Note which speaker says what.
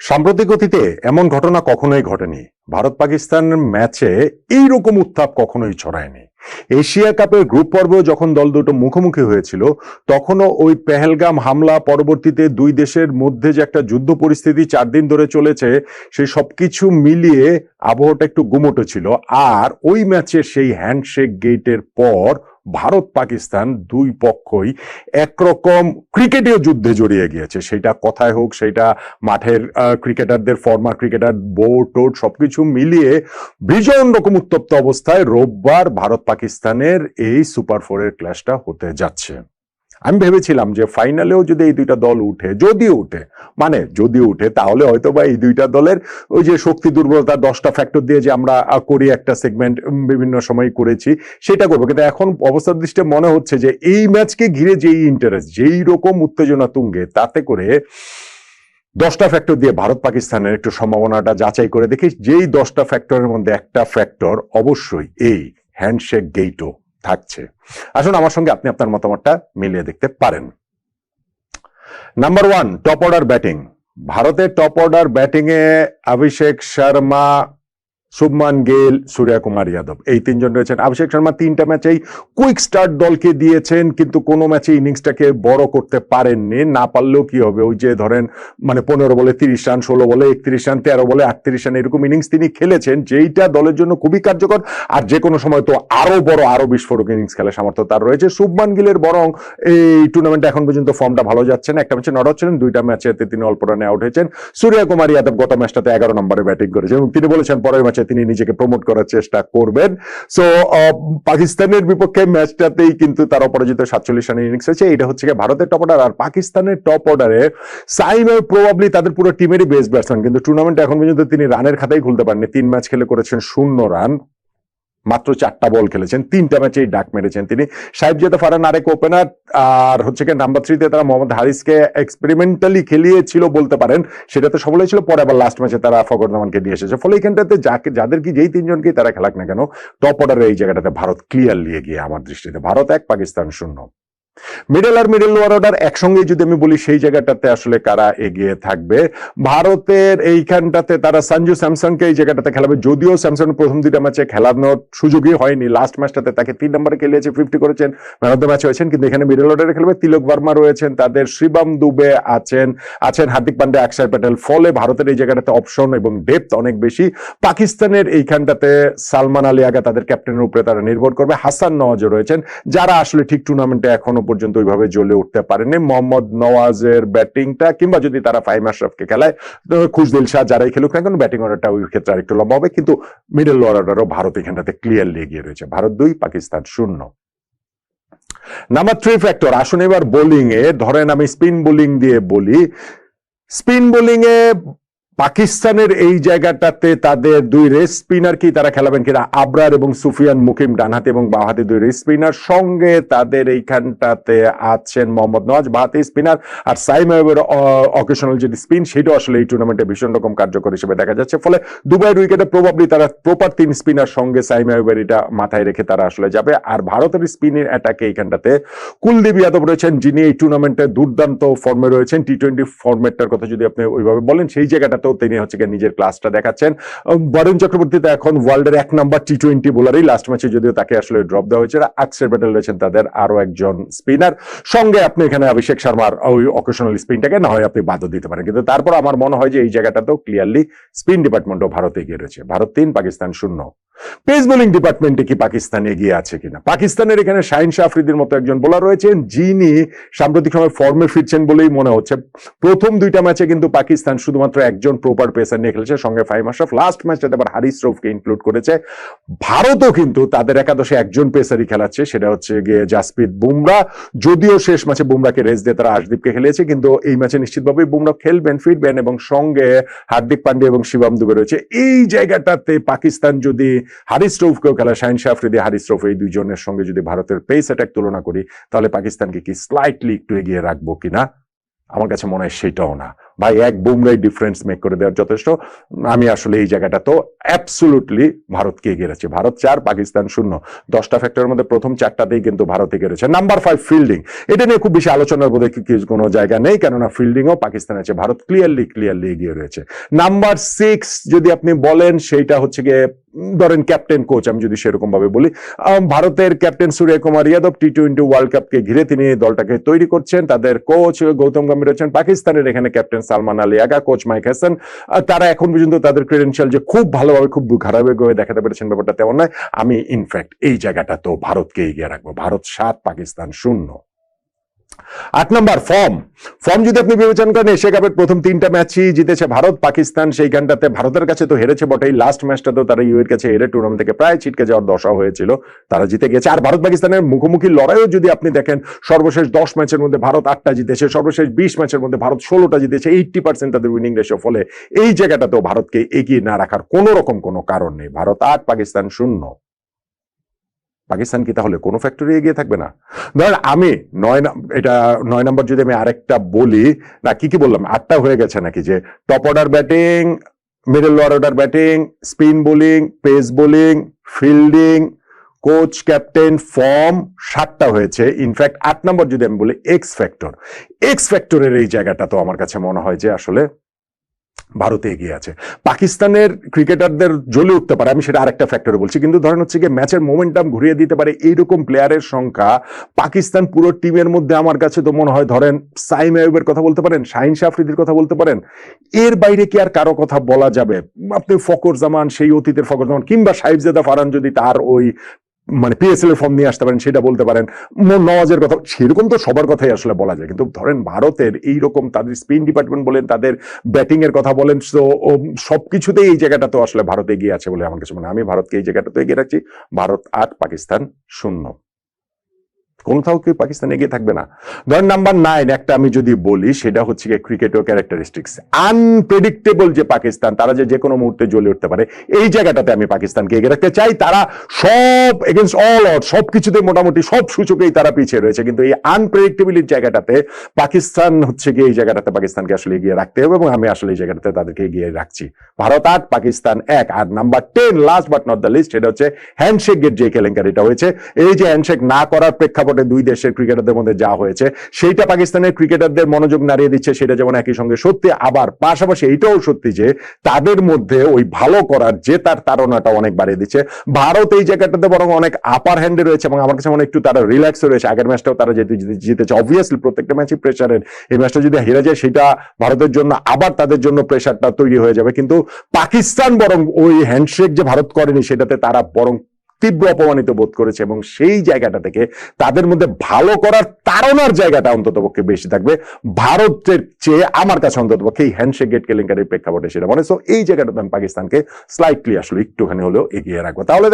Speaker 1: সাম্প্রতিক অতীতে এমন ঘটনা কখনোই ঘটেনি। ভারত পাকিস্তান ম্যাচে এই রকম উত্তাপ কখনোই ছড়ায়নি। এশিয়া কাপের গ্রুপ পর্ব যখন দল দুটো মুখোমুখি হয়েছিল, তখনও ওই পেহেলগাম হামলা পরবর্তীতে দুই দেশের মধ্যে যে একটা যুদ্ধ পরিস্থিতি চার দিন ধরে চলেছে সেই সবকিছু মিলিয়ে আবহাওয়াটা একটু গুমোটো ছিল। আর ওই ম্যাচের সেই হ্যান্ডশেক গেটের পর ভারত পাকিস্তান দুই পক্ষই একরকম ক্রিকেটীয় যুদ্ধে জড়িয়ে গিয়েছে। সেটা কথায় হোক, সেটা মাঠের ক্রিকেটারদের ফর্মার ক্রিকেটার বোর্ড টোর্ড সবকিছু মিলিয়ে ভীষণ রকম উত্তপ্ত অবস্থায় রোববার ভারত পাকিস্তানের এই সুপার ফোরের ক্লাসটা হতে যাচ্ছে। আমি ভেবেছিলাম যে ফাইনালেও যদি এই দুইটা দল উঠে, যদিও উঠে মানে যদি উঠে, তাহলে হয়তো বা এই দুইটা দলের ওই যে শক্তি দুর্বলতা দশটা ফ্যাক্টর দিয়ে যে আমরা করি একটা সেগমেন্ট বিভিন্ন সময় করেছি, সেটা করব। কিন্তু এখন অবস্থার দৃষ্টিতে মনে হচ্ছে যে এই ম্যাচকে ঘিরে যেই ইন্টারেস্ট যেই রকম উত্তেজনা তুঙ্গে, তাতে করে দশটা ফ্যাক্টর দিয়ে ভারত পাকিস্তানের একটু সম্ভাবনাটা যাচাই করে দেখি। যেই দশটা ফ্যাক্টরের মধ্যে একটা ফ্যাক্টর অবশ্যই এই হ্যান্ডশেক গেইটও থাকছে। আসুন আমার সঙ্গে আপনি আপনার মতামতটা মিলিয়ে দেখতে পারেন। Number one top order batting ভারতের টপ অর্ডার ব্যাটিংয়ে অভিষেক শর্মা শুভমান গেল, সূর্য কুমার যাদব। এই তিনজন রয়েছেন। অভিষেক শর্মা তিনটা ম্যাচেই কুইক স্টার্ট দলকে দিয়েছেন, কিন্তু কোনো ম্যাচে ইনিংসটাকে বড় করতে পারেননি। না পারলেও কি হবে? ওই যে ধরেন মানে পনেরো বলে তিরিশ রান, ষোলো বলে একত্রিশ রান, তেরো বলে আটত্রিশ রান, এরকম ইনিংস তিনি খেলেছেন, যেইটা দলের জন্য খুবই কার্যকর। আর যে কোনো সময় তো আরও বড়, আরও বিস্ফোরক ইনিংস খেলার সামর্থ্য তার রয়েছে। শুভমান গিলের বরং এই টুর্নামেন্টে এখন পর্যন্ত ফর্মটা ভালো যাচ্ছে না। একটা ম্যাচে নট হচ্ছিলেন, দুইটা ম্যাচেতে তিনি অল্প রানে আউট হয়েছেন। সূর্য কুমার যাদব গত ম্যাচটাতে এগারো নম্বরে ব্যাটিং করেছেন এবং তিনি বলেছেন, পরের ম্যাচে তিনি নিজেকে প্রমোট করার চেষ্টা করবেন। সো পাকিস্তানের বিপক্ষে ম্যাচটাতেই কিন্তু তার অপরাজিত সাতচল্লিশ রানের ইনিংস হয়েছে। এটা হচ্ছে ভারতের টপ অর্ডার আর পাকিস্তানের টপ অর্ডারে সাইম প্রবাবলি তাদের পুরো টিমেরই বেস্ট ব্যাটসম্যান কিন্তু টুর্নামেন্টে এখন পর্যন্ত তিনি রানের খাতাই খুলতে পারেননি। তিন ম্যাচ খেলে করেছেন শূন্য রান। মাত্র চারটা বল খেলেছেন, তিনটা ম্যাচেই ডাক মেরেছেন তিনি। সাহেবজাদা ফারান আরেক ওপেনার আর হচ্ছে কি নাম্বার থ্রিতে তারা মোহাম্মদ হারিসকে এক্সপেরিমেন্টালি খেলিয়েছিল বলতে পারেন। সেটা সেটাতে সফল ছিল, পরে আবার লাস্ট ম্যাচে তারা ফকরদামানকে দিয়ে এসেছে। ফলে এখানটাতে যাকে, যাদের কি, যেই তিনজনকেই তারা খেলাক না কেন টপ অর্ডারে এই জায়গাটাতে ভারত ক্লিয়ারলি এগিয়ে, আমার দৃষ্টিতে। ভারত এক, পাকিস্তান শূন্য। মিডল আর মিডল লোয়ার অর্ডার একসঙ্গে যদি আমি বলি, সেই জায়গাটাতে আসলে কারা এগিয়ে থাকবে? ভারতের এইখানটাতে তারা সঞ্জু স্যামসংকে এই জায়গাটাতে খেলাবে। যদিও স্যামসং প্রথম দুইটা ম্যাচে খেলানোর সুযোগই হয়নি। লাস্ট ম্যাচটাতে তাকে তিন নম্বরে খেলিয়েছে ফিফটি করেছেন ম্যান অফ দ্য ম্যাচ হয়েছেন। কিন্তু এখানে মিডল অর্ডারে খেলবে তিলক বর্মা রয়েছেন, তাদের শিবম দুবে আছেন আছেন হার্দিক পান্ডে, অক্ষয় প্যাটেল। ফলে ভারতের এই জায়গাটাতে অপশন এবং ডেপথ অনেক বেশি। পাকিস্তানের এইখানটাতে সালমান আলী আগা তাদের ক্যাপ্টেনের উপরে তারা নির্ভর করবে। হাসান নওয়াজও রয়েছেন, যারা আসলে ঠিক টুর্নামেন্টে এখনও পর্যন্ত ওইভাবে জ্বলে উঠতে পারেনি। মোহাম্মদ নওয়াজের ব্যাটিংটা কিংবা যদি তারা ফাইম আশরাফকে খেলায় খুশদিল শাহ যারাই খেলুক না কেন, ব্যাটিং অর্ডারটা ওই ক্ষেত্রে আরেকটু লম্বা হবে। কিন্তু মিডল অর্ডারও ভারত এখানটাতে ক্লিয়ারলি এগিয়ে রয়েছে। ভারত দুই, পাকিস্তান শূন্য। নাম্বার থ্রি ফ্যাক্টর আসুন এবার বোলিং এ ধরেন আমি স্পিন বোলিং দিয়ে বলি। স্পিন বোলিং এ পাকিস্তানের এই জায়গাটাতে তাদের দুই রেস স্পিনার কি তারা খেলাবেন কিনা? আবরার এবং সুফিয়ান মুকিম ডানহাতি এবং বাহাতি দুই রেস স্পিনার। সঙ্গে তাদের এইখানটাতে আছেন মোহাম্মদ নওয়াজ, বাহাতি স্পিনার আর সাইমের অকেশনাল যে স্পিন, সেটাও আসলে এই টুর্নামেন্টে ভীষণ রকম কার্যকর হিসেবে দেখা যাচ্ছে। ফলে দুবাইয়ের উইকেটে প্রবাবলি তারা প্রপার তিন স্পিনার সঙ্গে সাইমের এটা মাথায় রেখে তারা আসলে যাবে। আর ভারতের স্পিনের অ্যাটাকে এইখানটাতে কুলদীপ যাদব রয়েছেন, যিনি এই টুর্নামেন্টে দুর্দান্ত ফর্মে রয়েছেন। টি টোয়েন্টি ফর্মেটটার কথা যদি আপনি ওইভাবে বলেন, সেই জায়গাটাতেও তিনি হচ্ছে গিয়ে নিজের ক্লাসটা দেখাচ্ছেন। বরুণ চক্রবর্তী তো এখন ওয়ার্ল্ডের এক নাম্বার টি টোয়েন্টি বোলারই লাস্ট ম্যাচে যদিও তাকে আসলে ড্রপ দেওয়া হয়েছে আকসের ব্যাটেল রয়েছেন তাদের আরও একজন স্পিনার সঙ্গে আপনি এখানে অভিষেক শর্মার ওই অকেশনাল স্পিনটাকে না হয় আপনি বাদও দিতে পারেন। কিন্তু তারপর আমার মনে হয় যে এই জায়গাটাতেও ক্লিয়ারলি স্পিন ডিপার্টমেন্টও ভারতে এগিয়ে রয়েছে। ভারত তিন, পাকিস্তান শূন্য। পেস বোলিং ডিপার্টমেন্টে কি পাকিস্তান এগিয়ে আছে কিনা? পাকিস্তানের এখানে শাহিন শাহ আফ্রিদির মতো একজন বোলার রয়েছেন, যিনি সাম্প্রতিক সময় ফর্মে ফিরছেন বলেই মনে হচ্ছে। প্রথম দুইটা ম্যাচে কিন্তু পাকিস্তান শুধুমাত্র একজন প্রপার পেসার নিয়ে খেলেছে, সঙ্গে ফাইম আশরাফ। লাস্ট ম্যাচটাতে আবার হারিস রফকে ইনক্লুড করেছে। ভারতও কিন্তু তাদের একাদশে একজন পেসারই খেলাচ্ছে, সেটা হচ্ছে গিয়ে জাসপ্রীত বুমরা। যদিও শেষ ম্যাচে বুমরাকে রেস দিয়ে তারা আশদীপকে খেলেছে, কিন্তু এই ম্যাচে নিশ্চিতভাবেই বুমরা খেলবেন, ফিরবেন এবং সঙ্গে হার্দিক পান্ডে এবং শিবাম দুবে রয়েছে। এই জায়গাটাতে পাকিস্তান যদি হারিস রৌফকেও খেলা শাহিন শাহ আফ্রিদি, হারিস রৌফ এই দুইজনের সঙ্গে যদি ভারতের পেস অ্যাটাক তুলনা করি, তাহলে পাকিস্তানকে কি স্লাইটলি একটু এগিয়ে রাখব কিনা? আমার কাছে মনে হয় সেটাও না। ভাই এক বুমরাই ডিফারেন্স মেক করে দেওয়ার যথেষ্ট। আমি আসলে এই জায়গাটা তো অ্যাবসুলুটলি ভারতকে এগিয়ে রাখছি ভারত চার, পাকিস্তান শূন্য। দশটা ফ্যাক্টরের মধ্যে প্রথম চারটাতেই কিন্তু ভারত এগিয়ে রয়েছে। নাম্বার ফাইভ ফিল্ডিং এটা নিয়ে খুব বেশি আলোচনার কি- কোনো জায়গা নেই, কেননা ফিল্ডিংও পাকিস্তান আছে। ভারত ক্লিয়ারলি ক্লিয়ারলি এগিয়ে রয়েছে। নাম্বার সিক্স যদি আপনি বলেন, সেইটা হচ্ছে গিয়ে ধরেন ক্যাপ্টেন কোচ আমি যদি সেরকম ভাবে বলি ভারতের captain Surya Kumar Yadav T twenty world কাপকে ঘিরে তিনি দলটাকে তৈরি করছেন। তাদের কোচ গৌতম গম্ভীর আছেন। পাকিস্তানের এখানে captain Salman Ali Agha coach Mike Hesson. তারা এখন পর্যন্ত তাদের ক্রেডেন্সিয়াল যে খুব ভালোভাবে, খুব খারাপভাবে দেখাতে পেরেছেন ব্যাপারটা তেমন নয়। আমি ইনফ্যাক্ট এই জায়গাটা তো ভারতকে এগিয়ে রাখব। ভারত সাত, পাকিস্তান শূন্য। আট নম্বর, ফর্ম। ফর্ম যদি আপনি বিবেচনা করেন, এশিয়া কাপের প্রথম তিনটা ম্যাচই জিতেছে ভারত। পাকিস্তান সেইখানটাতে ভারতের কাছে তো হেরেছে বটেই। লাস্ট ম্যাচটা তো তারা ইউ এর কাছে হেরে টুর্নামেন্ট থেকে প্রায় ছিটকে যাওয়ার দশা হয়েছিল। তারা জিতে গেছে। আর ভারত পাকিস্তানের মুখোমুখি লড়াইও যদি আপনি দেখেন, সর্বশেষ দশ ম্যাচের মধ্যে ভারত আটটা জিতেছে, সর্বশেষ বিশ ম্যাচের মধ্যে ভারত ষোলোটা জিতেছে। এইটটি পার্সেন্ট তাদের উইনিং রেশিও ফলে এই জায়গাটাতেও ভারতকে এগিয়ে না রাখার কোনো রকম কোনো কারণ নেই। ভারত আট, পাকিস্তান শূন্য। পাকিস্তান কি তাহলে কোনো ফ্যাক্টরি এগিয়ে থাকবে না? ধরেন আমি নয় এটা নয় নম্বর যদি আমি আরেকটা বলি, না, কি কি বললাম? আটটা হয়ে গেছে নাকি যে top order batting middle order batting spin bowling pace bowling fielding coach captain form সাতটা হয়েছে। ইনফ্যাক্ট আট নম্বর যদি আমি বলি এক্স ফ্যাক্টর এক্স ফ্যাক্টরের এই জায়গাটা তো আমার কাছে মনে হয় যে আসলে ভারতে এগিয়ে আছে। পাকিস্তানের ক্রিকেটারদের জ্বলে উঠতে পারে, আমি সেটা আরেকটা ফ্যাক্টরে বলছি। কিন্তু ধরেন হচ্ছে গিয়ে ম্যাচের মোমেন্টাম ঘুরিয়ে দিতে পারে এইরকম প্লেয়ারের সংখ্যা, পাকিস্তান পুরো টিমের মধ্যে আমার কাছে তো মনে হয় ধরেন সাইম আয়ুবের কথা বলতে পারেন, শাহিন শাফরিদির কথা বলতে পারেন, এর বাইরে কি আর কারও কথা বলা যাবে? আপনি ফকর জামান, সেই অতীতের ফকর জামান, কিংবা সাহিবজাদা ফারান যদি তার ওই মানে পিএসএল এর ফর্ম নিয়ে আসতে পারেন, সেটা বলতে পারেন। নওয়াজের কথা, সেরকম তো সবার কথাই আসলে বলা যায়। কিন্তু ধরেন ভারতের এইরকম তাদের স্পিন ডিপার্টমেন্ট বলেন, তাদের ব্যাটিং এর কথা বলেন তো সবকিছুতেই এই জায়গাটা তো আসলে ভারত এগিয়ে আছে বলে আমার কাছে মনে আমি ভারতকে এই জায়গাটা তো এগিয়ে রাখছি। ভারত আট, পাকিস্তান শূন্য। কোথাও কেউ পাকিস্তান এগিয়ে থাকবে না। ধরেন নাম্বার নাইন একটা আমি যদি বলি, সেটা হচ্ছে গিয়ে ক্রিকেট ও ক্যারেক্টারিস্টিক্স আনপ্রেডিক্টেবল যে পাকিস্তান, তারা যে কোনো মুহূর্তে জ্বলে উঠতে পারে, এই জায়গাটাতে আমি পাকিস্তানকে এগিয়ে রাখতে চাই। তারা সব এগেনস্ট অল অড সব কিছুতে মোটামুটি সব সূচকেই তারা পিছিয়ে রয়েছে। কিন্তু এই আনপ্রেডিক্টেবিলির জায়গাটাতে পাকিস্তান হচ্ছে গিয়ে, এই জায়গাটাতে পাকিস্তানকে আসলে এগিয়ে রাখতে হবে এবং আমি আসলে এই জায়গাটাতে তাদেরকে এগিয়ে রাখছি। ভারত আট, পাকিস্তান এক। আর number ten last but not the least সেটা হচ্ছে হ্যান্ডশেক গেট যে কেলেঙ্কারিটা হয়েছে, এই যে হ্যান্ডশেক না করার প্রেক্ষাপটে দুই দেশের ক্রিকেটারদের মধ্যে যা হয়েছে, সেইটা পাকিস্তানের ক্রিকেটারদের মনোযোগ নাড়িয়ে দিচ্ছে, সেটা যেমন একই সঙ্গে সত্যি। আবার পাশাপাশি এইটাও সত্যি যে, তাদের মধ্যে ওই ভালো করার যে তার তাড়নাটা অনেক বাড়িয়ে দিচ্ছে। ভারত এই জায়গাটাতে বরং অনেক আপার হ্যান্ডে রয়েছে এবং আমার কাছে মনে একটু তারা রিল্যাক্স রয়েছে। আগের ম্যাচটাও তারা যেহেতু জিতেছে। অবভিয়াসলি প্রত্যেকটা ম্যাচই প্রেশারের এই ম্যাচটা যদি হেরে যায়, সেটা ভারতের জন্য, আবার তাদের জন্য প্রেশারটা তৈরি হয়ে যাবে। কিন্তু পাকিস্তান বরং ওই হ্যান্ডশেক যে ভারত করেনি, সেটাতে তারা বরং তীব্র অপমানিত বোধ করেছে এবং সেই জায়গাটা থেকে তাদের মধ্যে ভালো করার তাড়নার জায়গাটা অন্তত পক্ষে বেশি থাকবে। ভারতের চেয়ে আমার কাছে অন্তত পক্ষে এই হ্যান্ডশেক গেট কেলেঙ্কারির প্রেক্ষাপটে সেটা মনে সো এই জায়গাটাতে আমি পাকিস্তানকে স্লাইটলি আসলে একটুখানি হলেও এগিয়ে রাখব। তাহলে